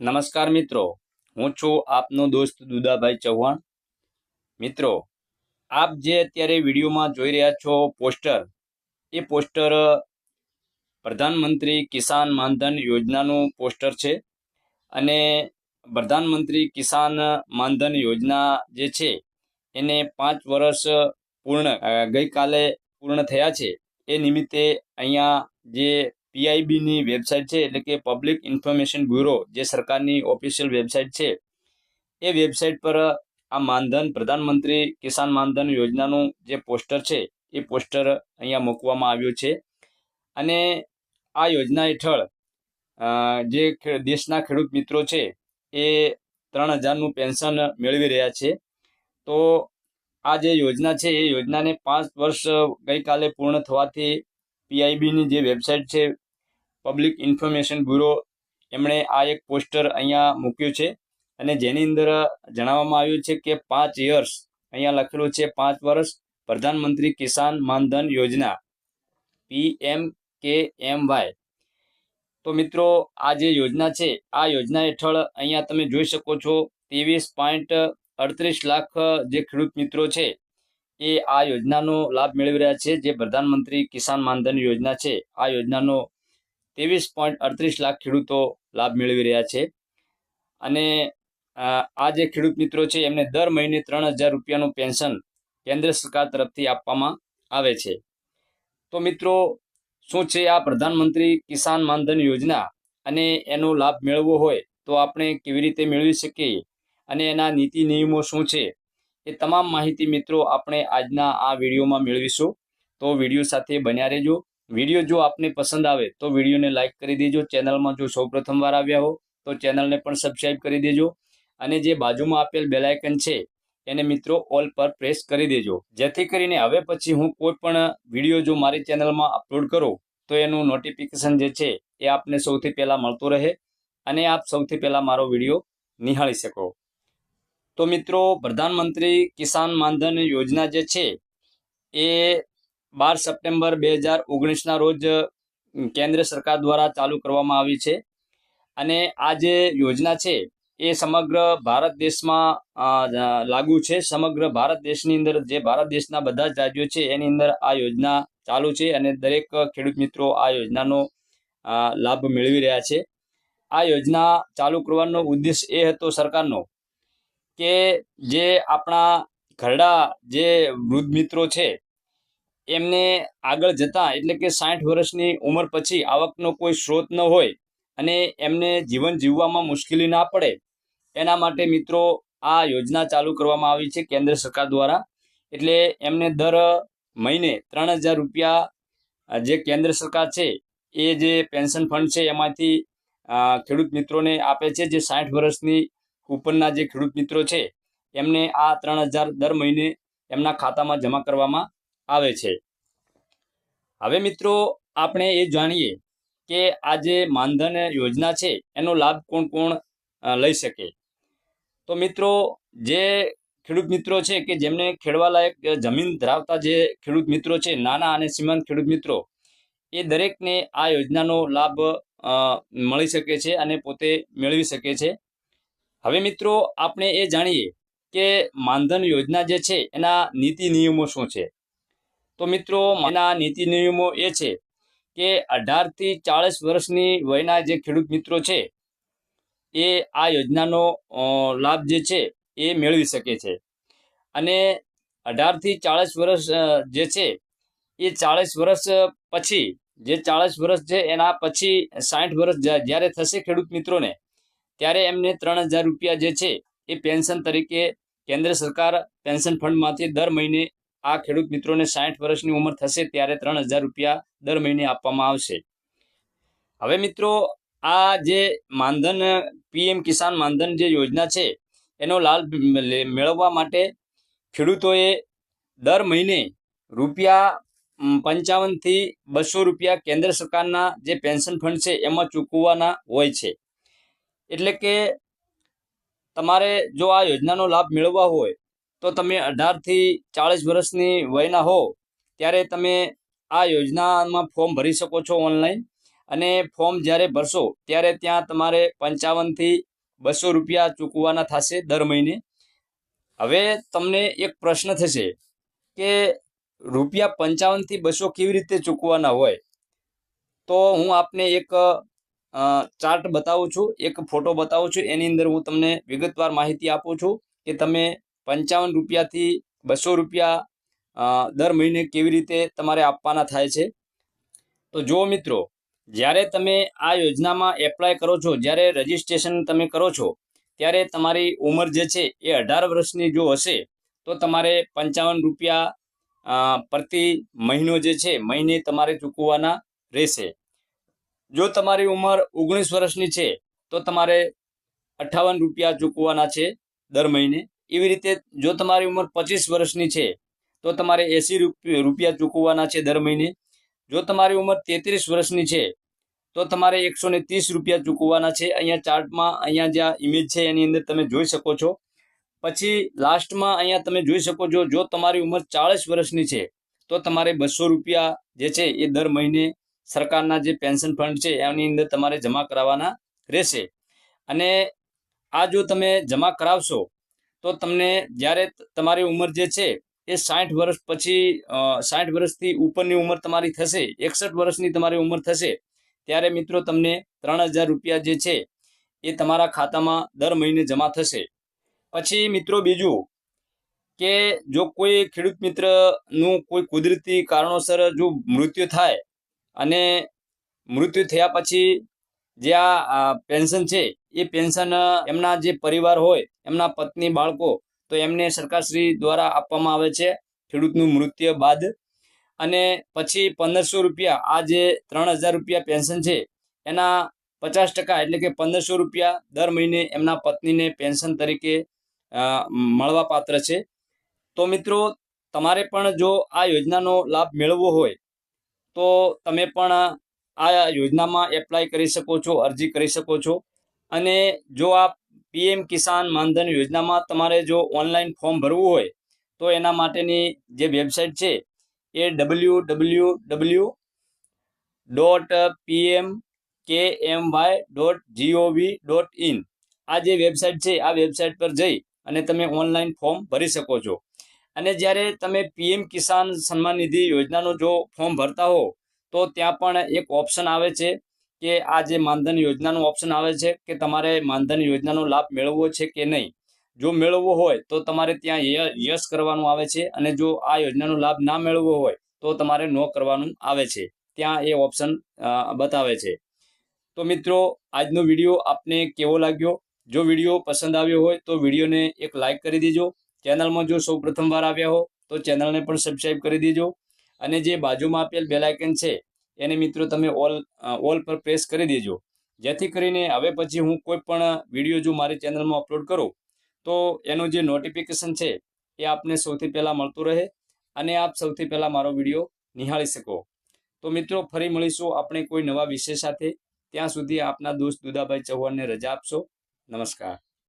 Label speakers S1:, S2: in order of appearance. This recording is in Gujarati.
S1: નમસ્કાર મિત્રો, હું છું આપનો દોસ્ત દુદાભાઈ ચૌહાણ. મિત્રો, આપ જે અત્યારે વિડીયોમાં જોઈ રહ્યા છો પોસ્ટર, એ પોસ્ટર પ્રધાનમંત્રી કિસાન માનધન યોજનાનું પોસ્ટર છે. અને પ્રધાનમંત્રી કિસાન માનધન યોજના જે છે, એને પાંચ વર્ષ પૂર્ણ ગઈકાલે પૂર્ણ થયા છે. એ નિમિત્તે અહીંયા જે પીઆઈબીની વેબસાઇટ છે, એટલે કે પબ્લિક ઇન્ફોર્મેશન બ્યુરો જે સરકારની ઓફિશિયલ વેબસાઇટ છે, એ વેબસાઇટ પર આ માનધન પ્રધાનમંત્રી કિસાન માનધન યોજનાનું જે પોસ્ટર છે, એ પોસ્ટર અહીંયા મૂકવામાં આવ્યું છે. અને આ યોજના હેઠળ જે દેશના ખેડૂત મિત્રો છે, એ ત્રણ હજારનું પેન્શન મેળવી રહ્યા છે. તો આ જે યોજના છે, એ યોજનાને પાંચ વર્ષ ગઈકાલે પૂર્ણ થવાથી પીઆઈબીની જે વેબસાઇટ છે પબ્લિક ઇન્ફોર્મેશન બ્યુરો એમણે આ એક પોસ્ટર અહીંયા મૂક્યું છે. અને જેની અંદર જણાવવામાં આવ્યું છે કે પાંચ યર્સ અહીંયા લખેલું છે, પાંચ વર્ષ પ્રધાનમંત્રી કિસાન માનધન યોજના પી એમ કે એમ વાય તો મિત્રો, આ જે યોજના છે, આ યોજના હેઠળ અહીંયા તમે જોઈ શકો છો, ત્રેવીસ પોઈન્ટ અડત્રીસ લાખ જે ખેડૂત મિત્રો છે, એ આ યોજનાનો લાભ મેળવી રહ્યા છે, જે પ્રધાનમંત્રી કિસાન માનધન યોજના છે. આ યોજનાનો ત્રેવીસ પોઈન્ટ અડત્રીસ લાખ ખેડૂતો લાભ મેળવી રહ્યા છે. અને આ જે ખેડૂત મિત્રો છે, એમને દર મહિને ત્રણ હજાર રૂપિયાનું પેન્શન કેન્દ્ર સરકાર તરફથી આપવામાં આવે છે. તો મિત્રો, શું છે આ પ્રધાનમંત્રી કિસાન માનધન યોજના? અને એનો લાભ મેળવવો હોય તો આપણે કેવી રીતે મેળવી શકીએ? અને એના નીતિ નિયમો શું છે? એ તમામ માહિતી મિત્રો આપણે આજના આ વિડીયોમાં મેળવીશું. તો વીડિયો સાથે બન્યા રહેજો. વીડિયો જો આપને પસંદ આવે તો વિડીયોને લાઇક કરી દેજો. ચેનલમાં જો સૌ પ્રથમવાર આવ્યા હો તો ચેનલને પણ સબસ્ક્રાઇબ કરી દેજો. અને જે બાજુમાં આપેલ બેલાયકન છે, એને મિત્રો ઓલ પર પ્રેસ કરી દેજો. જેથી કરીને હવે પછી હું કોઈ પણ વીડિયો જો મારી ચેનલમાં અપલોડ કરું, તો એનું નોટિફિકેશન જે છે એ આપને સૌથી પહેલાં મળતું રહે અને આપ સૌથી પહેલાં મારો વીડિયો નિહાળી શકો. તો મિત્રો, પ્રધાનમંત્રી કિસાન માનધન યોજના જે છે એ બાર સપ્ટેમ્બર બે હજાર ઓગણીસના રોજ કેન્દ્ર સરકાર દ્વારા ચાલુ કરવામાં આવી છે. અને આ જે યોજના છે, એ સમગ્ર ભારત દેશમાં લાગુ છે. સમગ્ર ભારત દેશની અંદર, જે ભારત દેશના બધા જ રાજ્યો છે, એની અંદર આ યોજના ચાલુ છે અને દરેક ખેડૂત મિત્રો આ યોજનાનો લાભ મેળવી રહ્યા છે. આ યોજના ચાલુ કરવાનો ઉદ્દેશ એ હતો સરકારનો કે જે આપણા ઘરડા જે વૃદ્ધ મિત્રો છે એમને આગળ જતા એટલે કે સાઠ વર્ષની ઉંમર પછી આવકનો કોઈ સ્ત્રોત ન હોય અને એમને જીવન જીવવામાં મુશ્કેલી ના પડે. એના માટે મિત્રો આ યોજના ચાલુ કરવામાં આવી છે કેન્દ્ર સરકાર દ્વારા. એટલે એમને દર મહિને ત્રણ હજાર રૂપિયા જે કેન્દ્ર સરકાર છે, એ જે પેન્શન ફંડ છે, એમાંથી ખેડૂત મિત્રોને આપે છે, જે સાઠ વર્ષની ઉપરના જે ખેડૂત મિત્રો છે, એમને આ ત્રણ હજાર દર મહિને એમના ખાતામાં જમા કરવામાં આવે છે. હવે મિત્રો, આપણે એ જાણીએ કે આ જે માનધન યોજના છે, એનો લાભ કોણ કોણ લઈ શકે? તો મિત્રો, જે ખેડૂત મિત્રો છે કે જેમને ખેડવાલાયક જમીન ધરાવતા જે ખેડૂત મિત્રો છે, નાના અને સીમાંત ખેડૂત મિત્રો, એ દરેકને આ યોજનાનો લાભ મળી શકે છે અને પોતે મેળવી શકે છે. હવે મિત્રો, આપણે એ જાણીએ કે માનધન યોજના જે છે, એના નીતિ નિયમો શું છે? તો મિત્રો એના નીતિ નિયમો એ છે કે અઢારથી ચાળીસ વર્ષની વયના જે ખેડૂત મિત્રો છે, એ આ યોજનાનો લાભ જે છે, એ મેળવી શકે છે. અને અઢારથી ચાળીસ વર્ષ જે છે, એ ચાળીસ વર્ષ પછી, જે ચાળીસ વર્ષ છે, એના પછી સાઠ વર્ષ જ્યારે થશે ખેડૂત મિત્રોને, ત્યારે એમને ત્રણ હજાર રૂપિયા જે છે, એ પેન્શન તરીકે કેન્દ્ર સરકાર પેન્શન ફંડમાંથી દર મહિને આ ખેડૂત મિત્રોને સાઠ વર્ષની ઉંમર થશે ત્યારે ત્રણ હજાર રૂપિયા દર મહિને આપવામાં આવશે. હવે મિત્રો, આ જે માનધન, પીએમ કિસાન માનધન જે યોજના છે, એનો લાભ મેળવવા માટે ખેડૂતોએ દર મહિને રૂપિયા પંચાવનથી બસો રૂપિયા કેન્દ્ર સરકારના જે પેન્શન ફંડ છે, એમાં ચૂકવવાના હોય છે. એટલે કે તમારે જો આ યોજનાનો લાભ મેળવવા હોય તો તમે અઢારથી ચાળીસ વર્ષની વયના હો, ત્યારે તમે આ યોજનામાં ફોર્મ ભરી શકો છો ઓનલાઈન. અને ફોર્મ જ્યારે ભરશો, ત્યારે ત્યાં તમારે પંચાવનથી બસો રૂપિયા ચૂકવવાના થશે દર મહિને. હવે તમને એક પ્રશ્ન થશે કે રૂપિયા પંચાવનથી બસો કેવી રીતે ચૂકવાના હોય? તો હું આપને એક ચાર્ટ બતાવું છું, એક ફોટો બતાવું છું, એની અંદર હું તમને વિગતવાર માહિતી આપું છું કે તમે પંચાવન રૂપિયાથી બસો રૂપિયા દર મહિને કેવી રીતે તમારે આપવાના થાય છે? તો જુઓ મિત્રો, જ્યારે તમે આ યોજનામાં એપ્લાય કરો છો, જ્યારે રજિસ્ટ્રેશન તમે કરો છો, ત્યારે તમારી ઉંમર જે છે એ અઢાર વર્ષની જો હશે, તો તમારે પંચાવન રૂપિયા પ્રતિ મહિનો જે છે, મહિને તમારે ચૂકવવાના રહેશે. જો તમારી ઉંમર ઓગણીસ વર્ષની છે, તો તમારે અઠ્ઠાવન રૂપિયા ચૂકવવાના છે દર મહિને. એવી રીતે જો તમારી ઉંમર પચીસ વર્ષની છે, તો તમારે એંસી રૂપિયા ચૂકવવાના છે દર મહિને. જો તમારી ઉંમર તેત્રીસ વર્ષની છે, તો તમારે એકસો ને ત્રીસ રૂપિયા ચૂકવવાના છે. અહીંયા ચાર્ટમાં, અહીંયા જ્યાં ઇમેજ છે, એની અંદર તમે જોઈ શકો છો. પછી લાસ્ટમાં અહીંયા તમે જોઈ શકો છો, જો તમારી ઉંમર ચાળીસ વર્ષની છે, તો તમારે બસો રૂપિયા જે છે, એ દર મહિને સરકારના જે પેન્શન ફંડ છે, એની અંદર તમારે જમા કરાવવાના રહેશે. અને આ જો તમે જમા કરાવશો તો તમને જ્યારે તમારી ઉંમર જે છે, એ સાઠ વર્ષ પછી સાઠ વર્ષથી ઉપરની ઉંમર તમારી થશે, એકસઠ વર્ષની તમારી ઉંમર થશે, ત્યારે મિત્રો તમને ત્રણ હજાર રૂપિયા જે છે, એ તમારા ખાતામાં દર મહિને જમા થશે. પછી મિત્રો બીજું, કે જો કોઈ ખેડૂત મિત્રનું કોઈ કુદરતી કારણોસર જો મૃત્યુ થાય, અને મૃત્યુ થયા પછી જે આ પેન્શન છે, એ પેન્શન એમના જે પરિવાર હોય એમના પત્ની બાળકો તો એમને સરકારશ્રી દ્વારા આપવામાં આવે છે ખેડૂતનું મૃત્યુ બાદ. અને પછી પંદરસો રૂપિયા, આ જે ત્રણ હજાર રૂપિયા પેન્શન છે, એના પચાસ ટકા એટલે કે પંદરસો રૂપિયા દર મહિને એમના પત્નીને પેન્શન તરીકે મળવા પાત્ર છે. તો મિત્રો, તમારે પણ જો આ યોજનાનો લાભ મેળવવો હોય, તો તમે પણ આ યોજનામાં એપ્લાય કરી શકો છો, અરજી કરી શકો છો. અને જો આ પીએમ કિસાન માનધન યોજનામાં તમારે જો ઓનલાઈન ફોર્મ ભરવું હોય, તો એના માટેની જે વેબસાઇટ છે, એ W W W dot PM K M Y dot G O V dot in આ જે વેબસાઇટ છે, આ વેબસાઇટ પર જઈ અને તમે ઓનલાઈન ફોર્મ ભરી શકો છો. અને જ્યારે તમે પીએમ કિસાન સન્માન નિધિ યોજનાનું જો ફોર્મ ભરતા હો, તો ત્યાં પણ એક ઓપ્શન આવે છે કે આ જે માનધન યોજનાનું ઓપ્શન આવે છે કે તમારે માનધન યોજનાનો લાભ મેળવવો છે કે નહીં? જો મેળવવો હોય તો તમારે ત્યાં યસ કરવાનું આવે છે અને જો આ યોજનાનો લાભ ના મેળવવો હોય તો તમારે નો કરવાનું આવે છે. ત્યાં એ ઓપ્શન બતાવે છે. તો મિત્રો, આજનો વીડિયો આપને કેવો લાગ્યો? જો વીડિયો પસંદ આવ્યો હોય તો વિડીયોને એક લાઇક કરી દેજો. ચેનલમાં જો સૌ પ્રથમવાર આવ્યા હો તો ચેનલને પણ સબસ્ક્રાઈબ કરી દેજો. અને જે બાજુમાં આપેલ બેલાઇકન છે એને મિત્રો તમે ઓલ ઓલ પર પ્રેસ કરી દેજો. જેથી કરીને હવે પછી હું કોઈ પણ વીડિયો જો મારી ચેનલમાં અપલોડ કરું, તો એનું જે નોટિફિકેશન છે, એ આપને સૌથી પહેલાં મળતું રહે અને આપ સૌથી પહેલાં મારો વીડિયો નિહાળી શકો. તો મિત્રો, ફરી મળીશું આપણે કોઈ નવા વિષય સાથે. ત્યાં સુધી આપના દોસ્ત દુદાભાઈ ચૌહાણને રજા આપશો. નમસ્કાર.